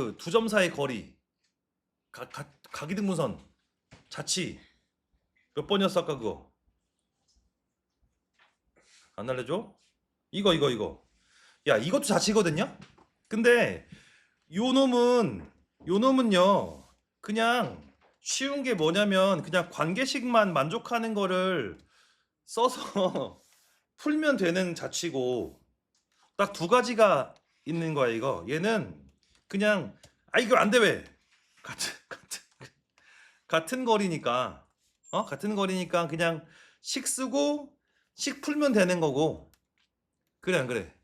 그두점 사이 거리 가, 가, 가기등문선 자치 몇 번이었어 아까 그거 안 알려줘? 이거 이거 이거 야 이것도 자치거든요? 근데 요 놈은 요 놈은요 그냥 쉬운 게 뭐냐면 그냥 관계식만 만족하는 거를 써서 풀면 되는 자치고 딱 두 가지가 있는 거야 이거 얘는 그냥 아 이거 안 돼 왜? 같은 같은 같은 거리니까 어? 같은 거리니까 그냥 식 쓰고 식 풀면 되는 거고. 그래 안 그래?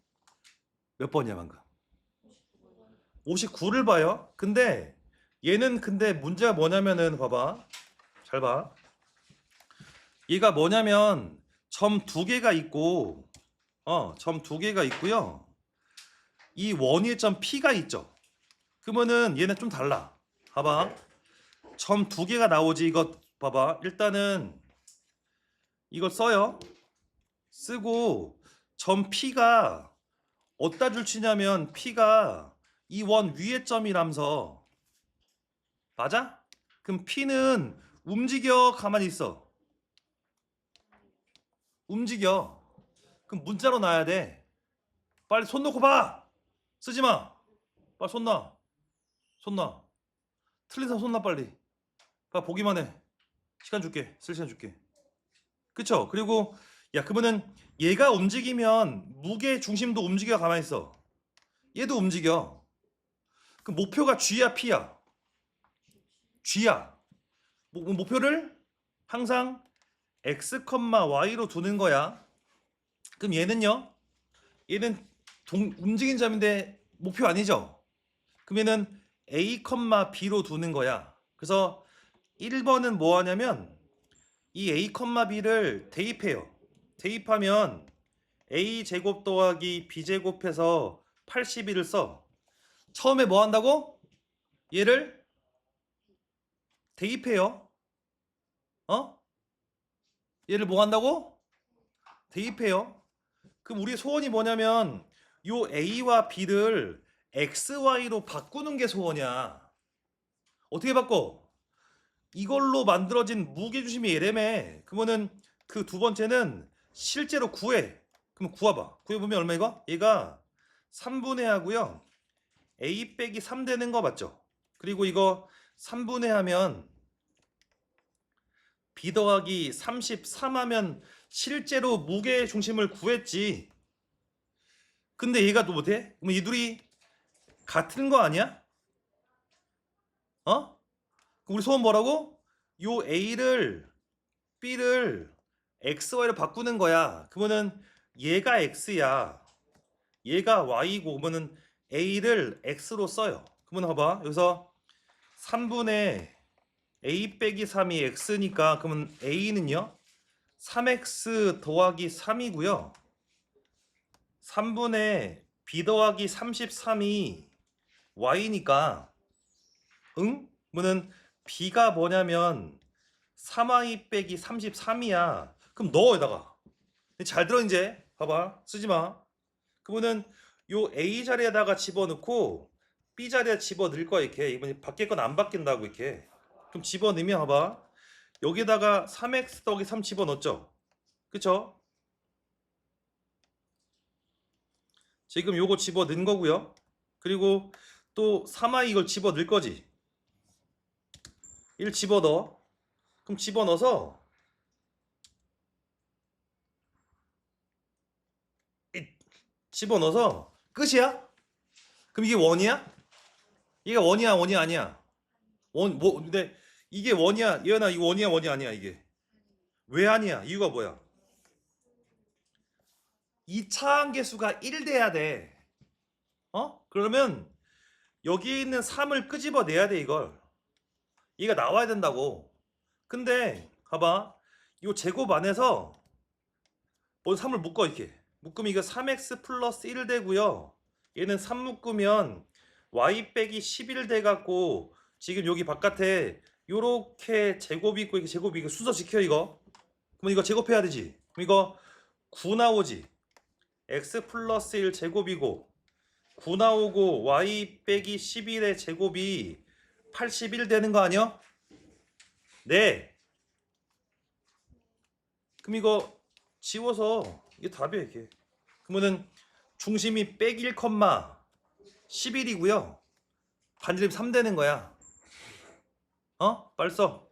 몇 번이야 방금? 59를 봐요. 근데 얘는 근데 문제가 뭐냐면은 봐봐. 잘 봐. 얘가 뭐냐면 점 두 개가 있고 어점 두 개가 있고요. 이 원위의 점 P가 있죠 그러면은 얘는 좀 달라. 봐봐. 점 두 개가 나오지 이거 봐봐. 일단은 이거 써요. 쓰고 점 P가 어디다 줄치냐면 P가 이 원 위의 점이라면서. 맞아? 그럼 P는 움직여 가만히 있어. 움직여. 그럼 문자로 놔야 돼. 빨리 손 놓고 봐. 쓰지 마. 빨리 손 놔. 손 놔. 틀린 사람 손놔 빨리. 봐 보기만 해. 시간 줄게. 쓸 시간 줄게. 그쵸? 그리고 야 그러면은 얘가 움직이면 무게 중심도 움직여 가만히 있어. 얘도 움직여. 그 목표가 G야 P야? G야. 뭐, 뭐 목표를 항상 X, Y로 두는 거야. 그럼 얘는요? 얘는 동, 움직인 점인데 목표 아니죠? 그러면은 A, B로 두는 거야. 그래서 1번은 뭐 하냐면 이 A, B를 대입해요. 대입하면 A 제곱 더하기 B 제곱해서 81을 써. 처음에 뭐 한다고? 얘를 대입해요. 어? 얘를 뭐 한다고? 대입해요. 그럼 우리 소원이 뭐냐면 요 A와 B를 XY로 바꾸는 게 소원이야. 어떻게 바꿔? 이걸로 만들어진 무게중심이 얘래매. 그러면은 그 두 번째는 실제로 구해. 그럼 구해봐. 구해보면 얼마 이거? 얘가 3분의 하고요. A 빼기 3 되는 거 맞죠? 그리고 이거 3분의 하면 B 더하기 33 하면 실제로 무게 중심을 구했지. 근데 얘가 또 못해? 그럼 이 둘이 같은 거 아니야? 어? 우리 소원 뭐라고? 요 A를 B를 XY로 바꾸는 거야. 그러면은 얘가 X야. 얘가 Y고 그러면은 A를 X로 써요. 그러면 봐봐. 여기서 3분의 A 빼기 3이 X니까 그러면 A는요? 3X 더하기 3이고요. 3분의 b 더하기 33이 y니까 응? 뭐는 b가 뭐냐면 3y 빼기 33이야. 그럼 넣어 여기다가. 잘 들어 이제. 봐봐. 쓰지 마. 그러면은 요 a 자리에다가 집어넣고 b 자리에 집어넣을 거야 이렇게. 이번에 바뀔 건안 바뀐다고 이렇게. 그럼 집어넣으면 봐봐. 여기다가 3x 더하기 3 집어넣었죠. 그쵸? 지금 요거 집어 넣은 거고요. 그리고 또 3i 이걸 집어 넣을 거지. 1 집어 넣어. 그럼 집어 넣어서 집어 넣어서 끝이야? 그럼 이게 원이야? 이게 원이야, 원이 아니야? 원, 뭐, 근데 이게 원이야. 예은아, 이거 원이야, 원이 아니야, 이게. 왜 아니야? 이유가 뭐야? 이 차항계수가 1 돼야 돼. 어? 그러면 여기에 있는 3을 끄집어내야 돼 이걸. 얘가 나와야 된다고. 근데 봐봐. 이 제곱 안에서 먼저 3을 묶어 이렇게. 묶으면 이거 3x 플러스 1 되고요. 얘는 3 묶으면 y 빼기 11 돼갖고 지금 여기 바깥에 요렇게 제곱이 있고 이렇게 제곱이 이거 순서 지켜 이거. 그럼 이거 제곱해야 되지. 그럼 이거 9 나오지. x 플러스 1 제곱이고 9 나오고 y 빼기 11의 제곱이 81 되는 거 아니야? 네. 그럼 이거 지워서 이게 답이야 이게. 그러면은 중심이 101, 11이고요. 반지름 3 되는 거야. 어? 빨리 써.